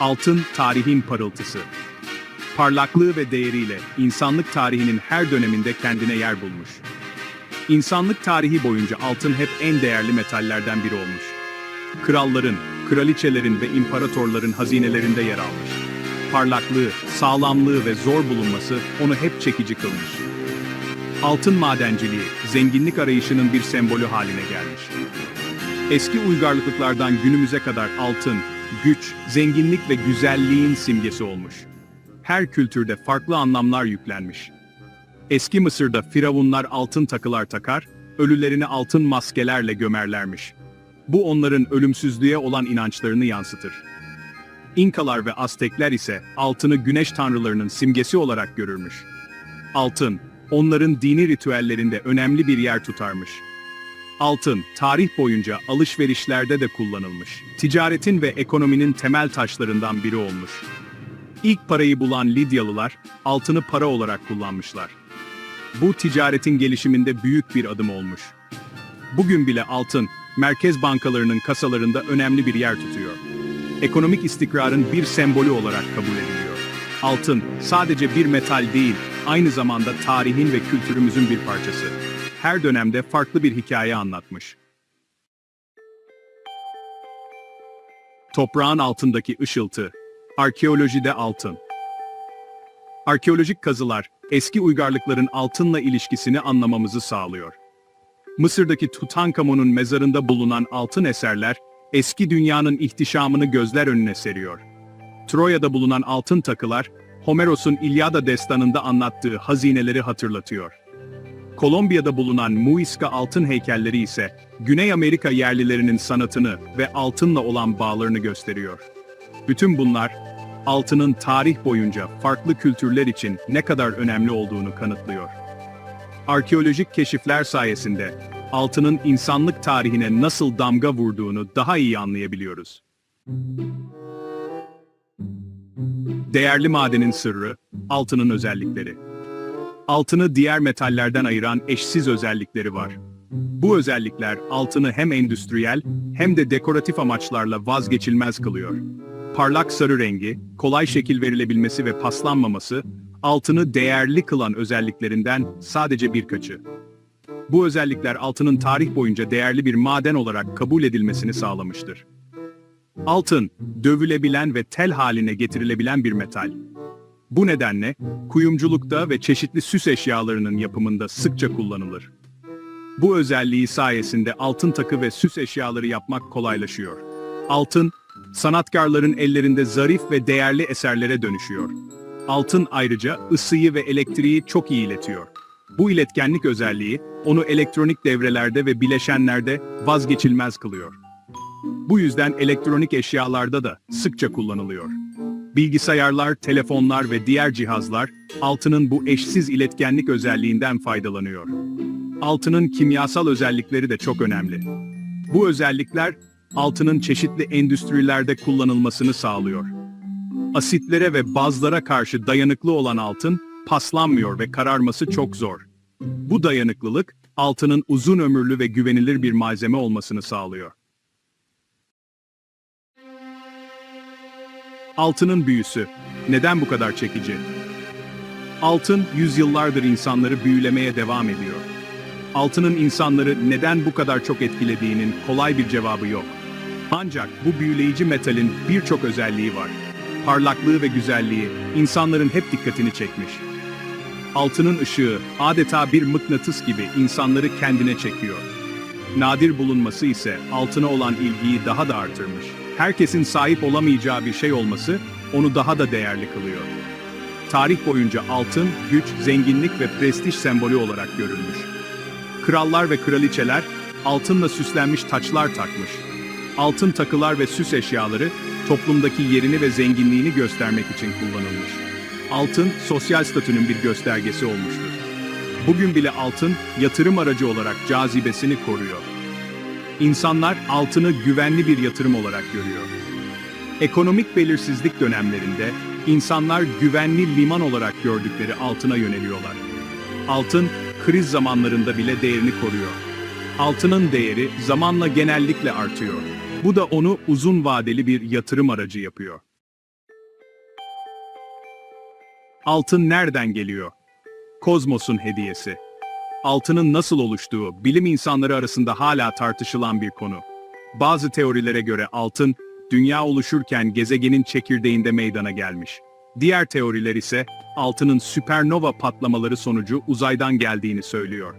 Altın tarihin parıltısı. Parlaklığı ve değeriyle insanlık tarihinin her döneminde kendine yer bulmuş. İnsanlık tarihi boyunca altın hep en değerli metallerden biri olmuş. Kralların, kraliçelerin ve imparatorların hazinelerinde yer almış. Parlaklığı, sağlamlığı ve zor bulunması onu hep çekici kılmış. Altın madenciliği, zenginlik arayışının bir sembolü haline gelmiş. Eski uygarlıklardan günümüze kadar altın, güç, zenginlik ve güzelliğin simgesi olmuş. Her kültürde farklı anlamlar yüklenmiş. Eski Mısır'da firavunlar altın takılar takar, ölülerini altın maskelerle gömerlermiş. Bu onların ölümsüzlüğe olan inançlarını yansıtır. İnkalar ve Aztekler ise altını güneş tanrılarının simgesi olarak görürmüş. Altın, onların dini ritüellerinde önemli bir yer tutarmış. Altın, tarih boyunca alışverişlerde de kullanılmış. Ticaretin ve ekonominin temel taşlarından biri olmuş. İlk parayı bulan Lidyalılar, altını para olarak kullanmışlar. Bu ticaretin gelişiminde büyük bir adım olmuş. Bugün bile altın, merkez bankalarının kasalarında önemli bir yer tutuyor. Ekonomik istikrarın bir sembolü olarak kabul ediliyor. Altın, sadece bir metal değil, aynı zamanda tarihin ve kültürümüzün bir parçası. Her dönemde farklı bir hikaye anlatmış. Toprağın altındaki ışıltı, arkeolojide altın. Arkeolojik kazılar, eski uygarlıkların altınla ilişkisini anlamamızı sağlıyor. Mısır'daki Tutankamon'un mezarında bulunan altın eserler, eski dünyanın ihtişamını gözler önüne seriyor. Troya'da bulunan altın takılar, Homeros'un İlyada destanında anlattığı hazineleri hatırlatıyor. Kolombiya'da bulunan Muisca altın heykelleri ise, Güney Amerika yerlilerinin sanatını ve altınla olan bağlarını gösteriyor. Bütün bunlar, altının tarih boyunca farklı kültürler için ne kadar önemli olduğunu kanıtlıyor. Arkeolojik keşifler sayesinde altının insanlık tarihine nasıl damga vurduğunu daha iyi anlayabiliyoruz. Değerli madenin sırrı, altının özellikleri. Altını diğer metallerden ayıran eşsiz özellikleri var. Bu özellikler altını hem endüstriyel hem de dekoratif amaçlarla vazgeçilmez kılıyor. Parlak sarı rengi, kolay şekil verilebilmesi ve paslanmaması, altını değerli kılan özelliklerinden sadece birkaçı. Bu özellikler altının tarih boyunca değerli bir maden olarak kabul edilmesini sağlamıştır. Altın, dövülebilen ve tel haline getirilebilen bir metal. Bu nedenle, kuyumculukta ve çeşitli süs eşyalarının yapımında sıkça kullanılır. Bu özelliği sayesinde altın takı ve süs eşyaları yapmak kolaylaşıyor. Altın, sanatkarların ellerinde zarif ve değerli eserlere dönüşüyor. Altın ayrıca ısıyı ve elektriği çok iyi iletiyor. Bu iletkenlik özelliği, onu elektronik devrelerde ve bileşenlerde vazgeçilmez kılıyor. Bu yüzden elektronik eşyalarda da sıkça kullanılıyor. Bilgisayarlar, telefonlar ve diğer cihazlar, altının bu eşsiz iletkenlik özelliğinden faydalanıyor. Altının kimyasal özellikleri de çok önemli. Bu özellikler, altının çeşitli endüstrilerde kullanılmasını sağlıyor. Asitlere ve bazlara karşı dayanıklı olan altın, paslanmıyor ve kararması çok zor. Bu dayanıklılık, altının uzun ömürlü ve güvenilir bir malzeme olmasını sağlıyor. Altının büyüsü. Neden bu kadar çekici? Altın, yüzyıllardır insanları büyülemeye devam ediyor. Altının insanları neden bu kadar çok etkilediğinin kolay bir cevabı yok. Ancak bu büyüleyici metalin birçok özelliği var. Parlaklığı ve güzelliği insanların hep dikkatini çekmiş. Altının ışığı adeta bir mıknatıs gibi insanları kendine çekiyor. Nadir bulunması ise altına olan ilgiyi daha da artırmış. Herkesin sahip olamayacağı bir şey olması onu daha da değerli kılıyor. Tarih boyunca altın, güç, zenginlik ve prestij sembolü olarak görülmüş. Krallar ve kraliçeler altınla süslenmiş taçlar takmış. Altın takılar ve süs eşyaları toplumdaki yerini ve zenginliğini göstermek için kullanılmış. Altın, sosyal statünün bir göstergesi olmuştur. Bugün bile altın, yatırım aracı olarak cazibesini koruyor. İnsanlar altını güvenli bir yatırım olarak görüyor. Ekonomik belirsizlik dönemlerinde insanlar güvenli liman olarak gördükleri altına yöneliyorlar. Altın kriz zamanlarında bile değerini koruyor. Altının değeri zamanla genellikle artıyor. Bu da onu uzun vadeli bir yatırım aracı yapıyor. Altın nereden geliyor? Kozmos'un hediyesi. Altının nasıl oluştuğu bilim insanları arasında hala tartışılan bir konu. Bazı teorilere göre altın, dünya oluşurken gezegenin çekirdeğinde meydana gelmiş. Diğer teoriler ise altının süpernova patlamaları sonucu uzaydan geldiğini söylüyor.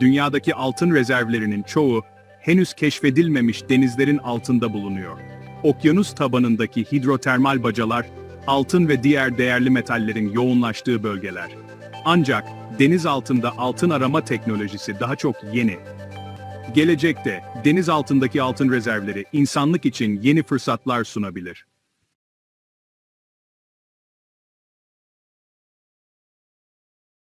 Dünyadaki altın rezervlerinin çoğu henüz keşfedilmemiş denizlerin altında bulunuyor. Okyanus tabanındaki hidrotermal bacalar, altın ve diğer değerli metallerin yoğunlaştığı bölgeler. Ancak deniz altında altın arama teknolojisi daha çok yeni. Gelecekte deniz altındaki altın rezervleri insanlık için yeni fırsatlar sunabilir.